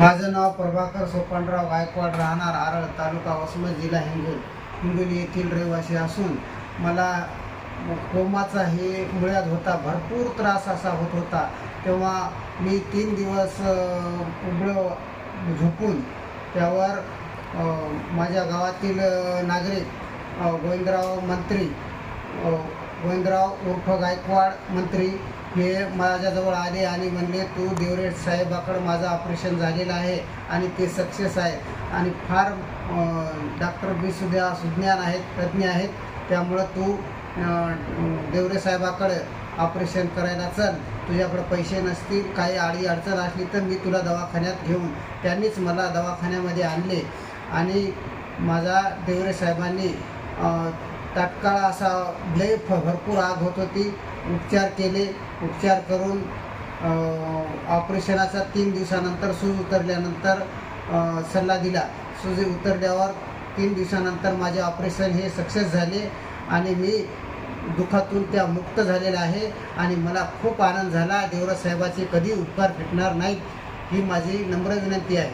माझं नाव प्रभाकर सोपानराव गायकवाड राहणार आरळ तालुका वसमत जिल्हा हिंगोली. हिंगोली येथील रहिवासी असून मला कोमाचा हे मुळ्यात होता भरपूर त्रास असा होत होता. तेव्हा मी तीन दिवस अं, उघडं झोपून त्यावर माझ्या गावातील नागरिक गोविंदराव मंत्री गोविंदराव उर्फ गायकवाड मंत्री हे माझ्याजवळ आले आणि म्हणले तू देवरे साहेबाकडं माझं ऑपरेशन झालेलं आहे आणि ते सक्सेस आहे आणि फार डॉक्टर बी सुद्धा सुज्ञान आहेत तज्ज्ञ आहेत. त्यामुळं तू देवरे साहेबाकडं ऑपरेशन करायला चल. तुझ्याकडं पैसे नसतील काही आडी अडचण असली तर मी तुला दवाखान्यात घेऊन त्यांनीच मला दवाखान्यामध्ये आणले आणि माझा देवरे साहेबांनी तात्काळ असा लय फ भरपूर आग होत होती. उपचार केले. उपचार करून ऑपरेशनाचा तीन दिवसानंतर सूज उतरल्यानंतर सल्ला दिला. सूज उतरल्यावर तीन दिवसानंतर माझे ऑपरेशन हे सक्सेस झाले आणि मी दुःखातून त्या मुक्त झालेला आहे आणि मला खूप आनंद झाला. देवराज साहेबाचे कधी उपकार फिटणार नाहीत ही माझी नम्र विनंती आहे.